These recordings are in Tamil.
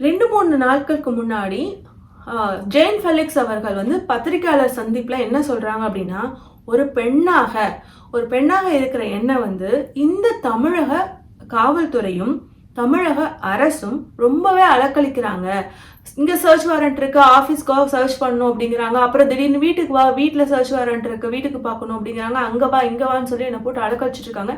ரெண்டு மூணு நாட்களுக்கு முன்னாடி ஜெயின் ஃபெலிக்ஸ் அவர்கள் வந்து பத்திரிக்கையாளர் சந்திப்பில் என்ன சொல்கிறாங்க அப்படின்னா ஒரு பெண்ணாக ஒரு பெண்ணாக இருக்கிற என்னை வந்து இந்த தமிழக காவல்துறையும் தமிழக அரசும் ரொம்பவே அலக்களிக்கிறாங்க இங்கே சர்ச் வாரண்ட் இருக்கு ஆஃபீஸ்க்கோ சர்ச் பண்ணணும் அப்படிங்கிறாங்க. அப்புறம் திடீர்னு வீட்டுக்கு வா வீட்டில் சர்ச் வாரண்ட் இருக்கு வீட்டுக்கு பார்க்கணும் அப்படிங்கிறாங்க. அங்கே வா இங்கே வான்னு சொல்லி என்னை போட்டு அடக்க இருக்காங்க.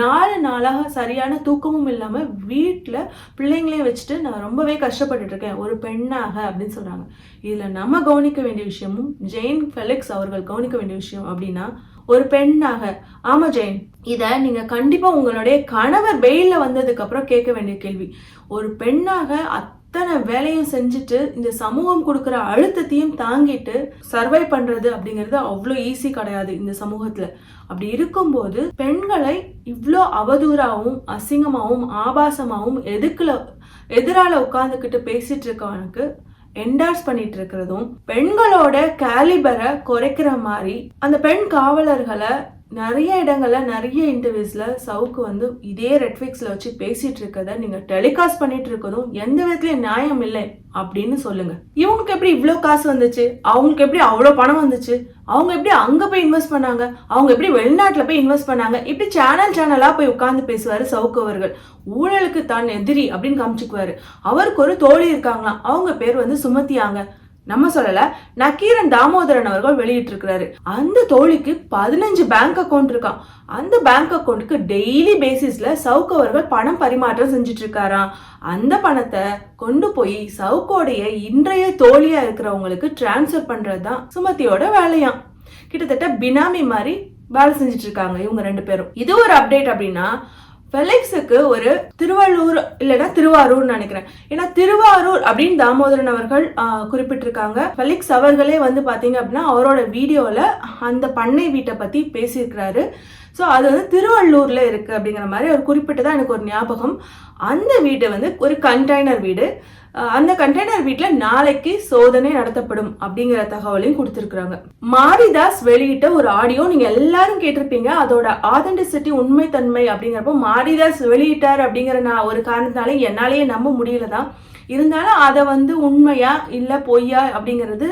நாலு நாளாக சரியான தூக்கமும் இல்லாமல் வீட்டில் பிள்ளைங்களையும் வச்சுட்டு நான் ரொம்பவே கஷ்டப்பட்டுட்டு இருக்கேன். ஒரு பெண்ணாக அப்படின்னு சொல்கிறாங்க இதில் நம்ம கவனிக்க வேண்டிய விஷயமும் ஜெயின் ஃபெலிக்ஸ் அவர்கள் கவனிக்க வேண்டிய விஷயம் அப்படின்னா ஒரு பெண்ணாக. ஆமா ஜெயின். இதை நீங்க கண்டிப்பா உங்களுடைய கணவர் வெயில்ல வந்ததுக்கு அப்புறம் கேட்க வேண்டிய கேள்வி. ஒரு பெண்ணாக அத்தனை வேலையும் செஞ்சுட்டு இந்த சமூகம் கொடுக்குற அழுத்தத்தையும் தாங்கிட்டு சர்வை பண்ணுறது அப்படிங்கிறது அவ்வளோ ஈஸி கிடையாது இந்த சமூகத்தில். அப்படி இருக்கும்போது பெண்களை இவ்வளோ அவதூறாகவும் அசிங்கமாகவும் ஆபாசமாகவும் எதுக்குல எதிரால உட்காந்துக்கிட்டு பேசிட்டு இருக்கவனுக்கு என்டார்ஸ் பண்ணிட்டு இருக்கிறதும் பெண்களோட கேலிபரை குறைக்கிற மாதிரி அந்த பெண் காவலர்களை நிறைய இடங்களில் நிறைய இன்டர்வியூஸில் சவுக்கு வந்து இதே ரெட்ஃபிக்ஸில் வச்சு பேசிகிட்டு இருக்கத நீங்கள் டெலிகாஸ்ட் பண்ணிட்டு இருக்கதும் எந்த விதத்துலையும் நியாயம் இல்லை அப்படின்னு சொல்லுங்கள் இவங்களுக்கு எப்படி இவ்வளோ காசு வந்துச்சு? அவங்களுக்கு எப்படி அவ்வளோ பணம் வந்துச்சு? அவங்க எப்படி அங்கே போய் இன்வெஸ்ட் பண்ணாங்க? அவங்க எப்படி வெளிநாட்டில் போய் இன்வெஸ்ட் பண்ணாங்க? இப்படி சேனல் சேனலாக போய் உட்காந்து பேசுவார் சவுக்கு அவர்கள். ஊழலுக்கு தான் எதிரி அப்படின்னு காமிச்சுக்குவாரு. அவருக்கு ஒரு தோழி இருக்காங்களாம். அவங்க பேர் வந்து சுமத்தியாங்க. நம்ம சொல்லல நக்கீரன் தாமோதரன் அவர்கள் வெளியிட்டிருக்கிறாரு. அந்த தோழிக்கு பதினஞ்சு பேங்க் அக்கௌண்ட் இருக்கான் அந்த பேங்க் அக்கௌண்ட்டுக்கு டெய்லி பேசிஸ்ல சவுக்கு அவர்கள் பணம் பரிமாற்றம் செஞ்சுட்டு இருக்காராம் அந்த பணத்தை கொண்டு போய் சவுக்கோடைய இன்றைய தோழியா இருக்கிறவங்களுக்கு டிரான்ஸ்ஃபர் பண்றது தான் சுமதியோட வேலையாம். கிட்டத்தட்ட பினாமி மாதிரி வேலை செஞ்சுட்டு இருக்காங்க இவங்க ரெண்டு பேரும். இது ஒரு அப்டேட் அப்படின்னா ஃபெலிக்ஸுக்கு ஒரு திருவள்ளூர் இல்லைன்னா திருவாரூர்னு நினைக்கிறேன். ஏன்னா திருவாரூர் அப்படின்னு தாமோதரன் அவர்கள் குறிப்பிட்டிருக்காங்க. ஃபெலிக்ஸ் அவர்களே வந்து பார்த்தீங்க அப்படின்னா அவரோட வீடியோவில் அந்த பண்ணை வீட்டை பற்றி பேசியிருக்கிறாரு. ஸோ அது வந்து திருவள்ளூரில் இருக்குது அப்படிங்கிற மாதிரி அவர் குறிப்பிட்டதான் எனக்கு ஒரு ஞாபகம். அந்த வீடு வந்து ஒரு கண்டெய்னர் வீடு. அந்த கண்டெய்னர் வீட்டில் நாளைக்கு சோதனை நடத்தப்படும் அப்படிங்கிற தகவலையும் கொடுத்துருக்குறாங்க. மாரிதாஸ் வெளியிட்ட ஒரு ஆடியோ நீங்கள் எல்லாரும் கேட்டிருப்பீங்க. அதோட ஆதென்டிசிட்டி உண்மைத்தன்மை அப்படிங்கிறப்போ மாரிதாஸ் வெளியிட்டார் அப்படிங்கிற நான் ஒரு காரணத்தினால என்னாலேயே நம்ப முடியல தான். இருந்தாலும் அதை வந்து உண்மையா இல்லை பொய்யா அப்படிங்கிறது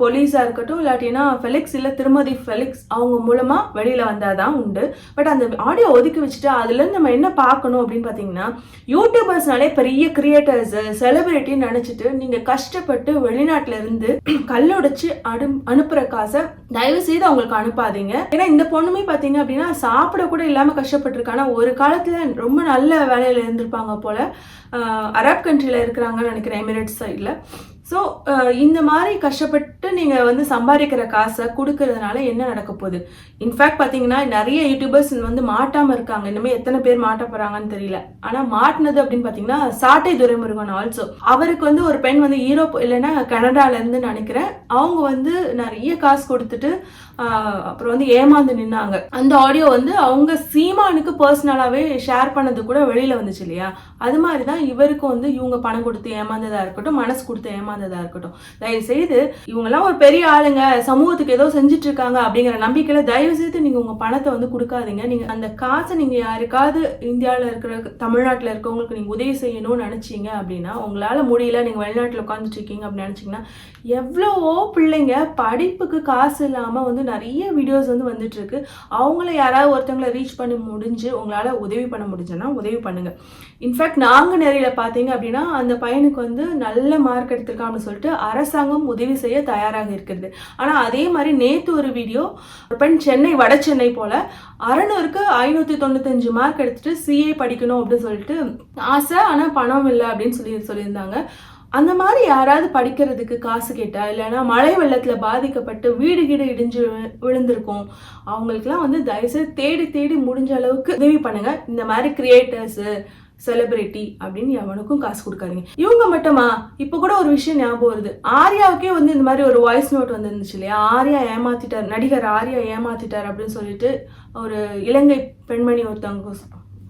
போலீஸாக இருக்கட்டும் இல்லாட்டினா ஃபெலிக்ஸ் இல்லை திருமதி ஃபெலிக்ஸ் அவங்க மூலமாக வெளியில் வந்தால் தான் உண்டு. பட் அந்த ஆடியோ ஒதுக்கி வச்சுட்டு அதுலேருந்து நம்ம என்ன பார்க்கணும் அப்படின்னு பார்த்தீங்கன்னா யூடியூபர்ஸ்னாலே பெரிய கிரியேட்டர்ஸ் செலிபிரிட்டின்னு நினச்சிட்டு நீங்கள் கஷ்டப்பட்டு வெளிநாட்டில் இருந்து கல்லுடைச்சு அடு அனுப்புகிற காசை தயவு செய்து அவங்களுக்கு அனுப்பாதீங்க. ஏன்னா இந்த பொண்ணுமே பார்த்தீங்க அப்படின்னா சாப்பிட கூட இல்லாமல் கஷ்டப்பட்டுருக்காங்க ஒரு காலத்தில் ரொம்ப நல்ல வேலையில் இருந்திருப்பாங்க போல். அரப் கண்ட்ரியில் இருக்கிறாங்கன்னு நினைக்கிறேன் எமிரேட்ஸ் சைடில் ஸோ uh, இந்த மாதிரி கஷ்டப்பட்டு நீங்கள் வந்து சம்பாதிக்கிற காசை கொடுக்கறதுனால என்ன நடக்க போகுது? இன்ஃபேக்ட் பார்த்தீங்கன்னா நிறைய யூடியூபர்ஸ் வந்து மாட்டாமல் இருக்காங்க. இனிமேல் எத்தனை பேர் மாட்ட போகிறாங்கன்னு தெரியல. ஆனால் மாட்டினது அப்படின்னு பார்த்தீங்கன்னா சாட்டை துரைமுருகன் ஆல்சோ அவருக்கு வந்து ஒரு பெண் வந்து யூரோப் இல்லைன்னா கனடாலேருந்து நினைக்கிறேன். அவங்க வந்து நிறைய காசு கொடுத்துட்டு அப்புறம் வந்து ஏமாந்து நின்னாங்க. அந்த ஆடியோ வந்து அவங்க சீமானுக்கு பர்சனலாகவே ஷேர் பண்ணது கூட வெளியில் வந்துச்சு இல்லையா? அது மாதிரி தான் இவருக்கு வந்து இவங்க பணம் கொடுத்து ஏமாந்ததாக இருக்கட்டும் மனசு கொடுத்து ஏமாந்ததாக இருக்கட்டும். தயவு செய்து இவங்கெல்லாம் ஒரு பெரிய ஆளுங்க சமூகத்துக்கு ஏதோ செஞ்சுட்டு இருக்காங்க அப்படிங்கிற நம்பிக்கையில் தயவு செய்து நீங்கள் உங்கள் பணத்தை வந்து கொடுக்காதீங்க. நீங்கள் அந்த காசை நீங்கள் யாருக்காவது இந்தியாவில் இருக்கிற தமிழ்நாட்டில் இருக்கவங்களுக்கு நீங்கள் உதவி செய்யணும்னு நினச்சிங்க அப்படின்னா உங்களால் முடியல நீங்கள் வெளிநாட்டில் உட்காந்துட்டு இருக்கீங்க அப்படின்னு நினைச்சீங்கன்னா எவ்வளவோ பிள்ளைங்க படிப்புக்கு காசு இல்லாமல் வந்து நிறைய வீடியோஸ் வந்து வந்துட்டுருக்கு. அவங்கள யாராவது ஒருத்தவங்களை ரீச் பண்ணி முடிஞ்சு உங்களால் உதவி பண்ண முடிஞ்சேன்னா உதவி பண்ணுங்கள் இன்ஃபேக்ட் நாங்கள் நாங்குநேரியில் பார்த்தீங்க அப்படின்னா அந்த பையனுக்கு வந்து நல்ல மார்க் எடுத்திருக்கான் அப்படின்னு சொல்லிட்டு அரசாங்கம் உதவி செய்ய தயாராக இருக்கிறது ஆனால் அதே மாதிரி நேற்று ஒரு வீடியோ ஒரு பெண் சென்னை வட சென்னை போல் அறநூறுக்கு ஐநூற்றி தொண்ணூத்தஞ்சு மார்க் எடுத்துட்டு சிஏ படிக்கணும் அப்படின்னு சொல்லிட்டு ஆசை ஆனால் பணம் இல்லை அப்படின்னு சொல்லி சொல்லியிருந்தாங்க. அந்த மாதிரி யாராவது படிக்கிறதுக்கு காசு கேட்டால் இல்லைன்னா மழை வெள்ளத்தில் பாதிக்கப்பட்டு வீடு கீடு இடிஞ்சு விழு- விழுந்திருக்கும் அவங்களுக்குலாம் வந்து தயவுசெய்து தேடி தேடி முடிஞ்ச அளவுக்கு உதவி பண்ணுங்கள் இந்த மாதிரி கிரியேட்டர்ஸு செலிபிரிட்டி அப்படின்னு எவனுக்கும் காசு கொடுக்காதீங்க. இவங்க மட்டுமா? இப்போ கூட ஒரு விஷயம் ஞாபகம் வருது. ஆர்யாவுக்கே வந்து இந்த மாதிரி ஒரு வாய்ஸ் நோட் வந்துருந்துச்சு இல்லையா? ஆர்யா ஏமாத்திட்டார் நடிகர் ஆர்யா ஏமாத்திட்டார் அப்படின்னு சொல்லிட்டு ஒரு இலங்கை பெண்மணி ஒருத்தவங்க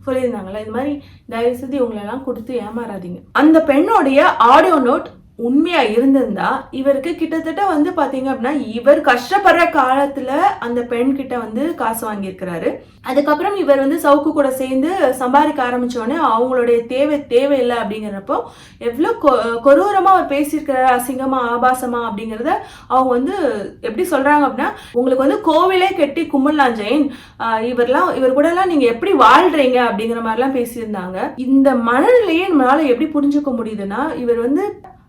சொல்லியிருந்தாங்களே இது மாதிரி தயவு செய்து இவங்களெல்லாம் கொடுத்து ஏமாறாதீங்க. அந்த பெண்ணோடைய ஆடியோ நோட் உண்மையா இருந்திருந்தா இவருக்கு கிட்டத்தட்ட வந்து பாத்தீங்க அப்படின்னா இவர் கஷ்டப்படுற காலத்துல அந்த பெண் கிட்ட வந்து காசு வாங்கியிருக்கிறாரு. அதுக்கப்புறம் இவர் வந்து சவுக்கு கூட சேர்ந்து சம்பாதிக்க ஆரம்பிச்ச உடனே அவங்களுடைய தேவை தேவையில்லை அப்படிங்கிறப்போ எவ்வளோ கொ கொரூரமா அவர் பேசியிருக்கிறாரு அசிங்கமா ஆபாசமா அப்படிங்கிறத அவங்க வந்து எப்படி சொல்றாங்க அப்படின்னா உங்களுக்கு வந்து கோவிலே கெட்டி கும்பலாம் ஜெயின். இவர்லாம் இவர் கூட எல்லாம் நீங்க எப்படி வாழ்றீங்க? அப்படிங்கிற மாதிரிலாம் பேசியிருந்தாங்க. இந்த மனநிலையை நம்மளால எப்படி புரிஞ்சுக்க முடியுதுன்னா இவர் வந்து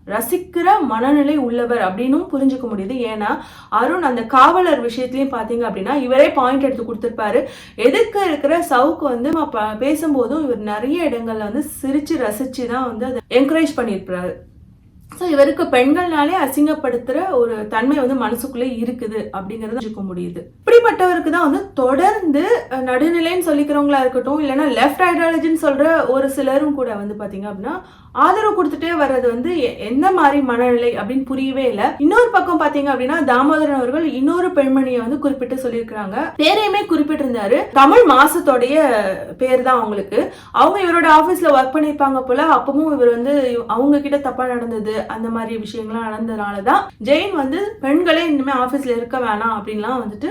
ரசிக்கிற மனநிலை உள்ளவர் அப்படின்னும் புரிஞ்சுக்க முடியுது. ஏன்னா அருண் அந்த காவலர் விஷயத்துலையும் பார்த்தீங்க அப்படின்னா இவரே பாயிண்ட் எடுத்து கொடுத்துருப்பாரு. எதுக்கு இருக்கிற சவுக்கு வந்து பேசும்போதும் இவர் நிறைய இடங்கள்ல வந்து சிரிச்சு ரசிச்சு தான் வந்து அதை என்கரேஜ் பண்ணியிருப்பாரு. ஸோ இவருக்கு பெண்கள்னாலே அசிங்கப்படுத்துகிற ஒரு தன்மை வந்து மனசுக்குள்ளே இருக்குது அப்படிங்கிறத வச்சுக்க முடியுது. இப்படிப்பட்டவருக்கு தான் வந்து தொடர்ந்து நடுநிலைன்னு சொல்லிக்கிறவங்களா இருக்கட்டும் இல்லைன்னா லெஃப்ட் ஐடியாலஜின்னு சொல்கிற ஒரு சிலரும் கூட வந்து பார்த்தீங்க அப்படின்னா ஆதரவு கொடுத்துட்டே வர்றது வந்து எ- எந்த மாதிரி மனநிலை அப்படின்னு புரியவே இல்லை. இன்னொரு பக்கம் பார்த்தீங்க அப்படின்னா தாமோதரன் அவர்கள் இன்னொரு பெண்மணியை வந்து குறிப்பிட்டு சொல்லியிருக்கிறாங்க. பேரையுமே குறிப்பிட்டிருந்தாரு. தமிழ் மாசத்தோடைய பேர் தான் அவங்களுக்கு. அவங்க இவரோட ஆஃபீஸில் ஒர்க் பண்ணிருப்பாங்க போல அப்பவும் இவர் வந்து அவங்க கிட்ட தப்பாக நடந்தது அந்த மாதிரி விஷயங்கள்லாம் நடந்ததுனால தான் ஜெயின் வந்து பெண்களே இனிமேல் ஆஃபீஸில் இருக்க வேணாம் அப்படின்லாம் வந்துட்டு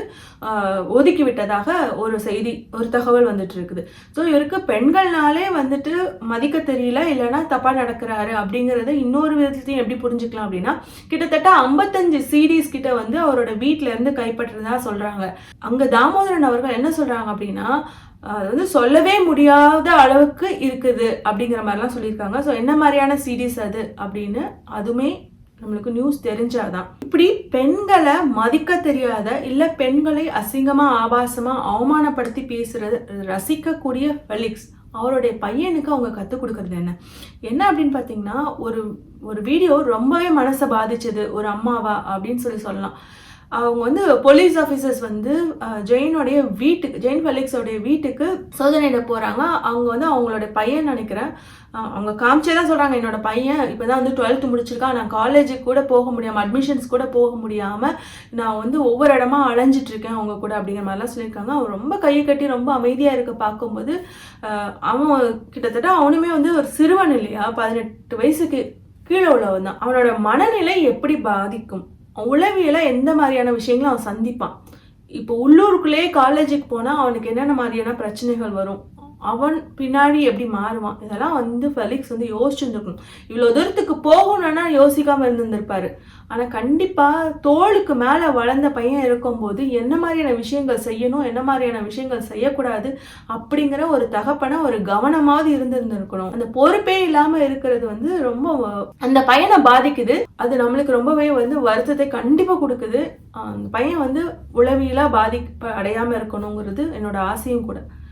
ஒதுக்கி விட்டதாக ஒரு செய்தி ஒரு தகவல் வந்துட்டு இருக்குது. ஸோ இவருக்கு பெண்கள்னாலே வந்துட்டு மதிக்க தெரியல இல்லைன்னா தப்பாக நடக்கிறாரு அப்படிங்கிறத இன்னொரு விதத்தையும் எப்படி புரிஞ்சுக்கலாம் அப்படின்னா கிட்டத்தட்ட ஐம்பத்தஞ்சு சீடிஸ் கிட்ட வந்து அவரோட வீட்டிலேருந்து கைப்பற்றுறதா சொல்கிறாங்க அங்கே தாமோதரன் அவர்கள் என்ன சொல்கிறாங்க அப்படின்னா அது வந்து சொல்லவே முடியாத அளவுக்கு இருக்குது அப்படிங்கிற மாதிரிலாம் சொல்லியிருக்காங்க. ஸோ என்ன மாதிரியான சீரீஸ் அது அப்படின்னு அதுவுமே நம்மளுக்கு நியூஸ் தெரிஞ்சாதான். இப்படி பெண்களை மதிக்க தெரியாத இல்லை பெண்களை அசிங்கமாக ஆபாசமாக அவமானப்படுத்தி பேசுறது ரசிக்கக்கூடிய ஃபெலிக்ஸ் அவருடைய பையனுக்கு அவங்க கற்றுக் கொடுக்குறது என்ன? என்ன அப்படின்னு பார்த்தீங்கன்னா ஒரு ஒரு வீடியோ ரொம்பவே மனசை பாதிச்சது ஒரு அம்மாவா அப்படின்னு சொல்லி சொல்லலாம். அவங்க வந்து போலீஸ் ஆஃபீஸர்ஸ் வந்து ஜெயினுடைய வீட்டுக்கு ஜெயின் ஃபெலிக்ஸோடைய வீட்டுக்கு சோதனையிட போகிறாங்க அவங்க வந்து அவங்களோட பையன் நினைக்கிறேன். அவங்க காமிச்சே தான் சொல்கிறாங்க என்னோட பையன் இப்போ தான் வந்து டுவெல்த் முடிச்சிருக்கான் நான் காலேஜுக்கு கூட போக முடியாமல் அட்மிஷன்ஸ் கூட போக முடியாமல் நான் வந்து ஒவ்வொரு இடமா அலைஞ்சிட்ருக்கேன் அவங்க கூட அப்படிங்கிற மாதிரிலாம் சொல்லியிருக்காங்க. அவன் ரொம்ப கையை கட்டி ரொம்ப அமைதியாக இருக்க பார்க்கும்போது அவன் கிட்டத்தட்ட அவனுமே வந்து ஒரு சிறுவன் இல்லையா? பதினெட்டு வயசுக்கு கீழே உள்ளவன் தான். அவனோட மனநிலை எப்படி பாதிக்கும்? உளவியல எந்த மாதிரியான விஷயங்களும் அவன் சந்திப்பான். இப்போ உள்ளூருக்குள்ளேயே காலேஜுக்கு போனால் அவனுக்கு என்னென்ன மாதிரியான பிரச்சனைகள் வரும்? அவன் பின்னாடி எப்படி மாறுவான்? இதெல்லாம் வந்து ஃபெலிக்ஸ் வந்து யோசிச்சுருந்துருக்கணும். இவ்வளோ தூரத்துக்கு போகணும்னா யோசிக்காமல் இருந்திருந்திருப்பாரு. ஆனால் கண்டிப்பாக தோளுக்கு மேலே வளர்ந்த பையன் இருக்கும்போது என்ன மாதிரியான விஷயங்கள் செய்யணும் என்ன மாதிரியான விஷயங்கள் செய்யக்கூடாது அப்படிங்கிற ஒரு தகப்பனை ஒரு கவனமாவது இருந்திருந்திருக்கணும். அந்த பொறுப்பே இல்லாமல் இருக்கிறது வந்து ரொம்ப அந்த பையனை பாதிக்குது. அது நம்மளுக்கு ரொம்பவே வந்து வருத்தத்தை கண்டிப்பாக கொடுக்குது. அந்த பையன் வந்து உளவியலாக பாதிப்பு அடையாமல் இருக்கணுங்கிறது என்னோட ஆசையும் கூட.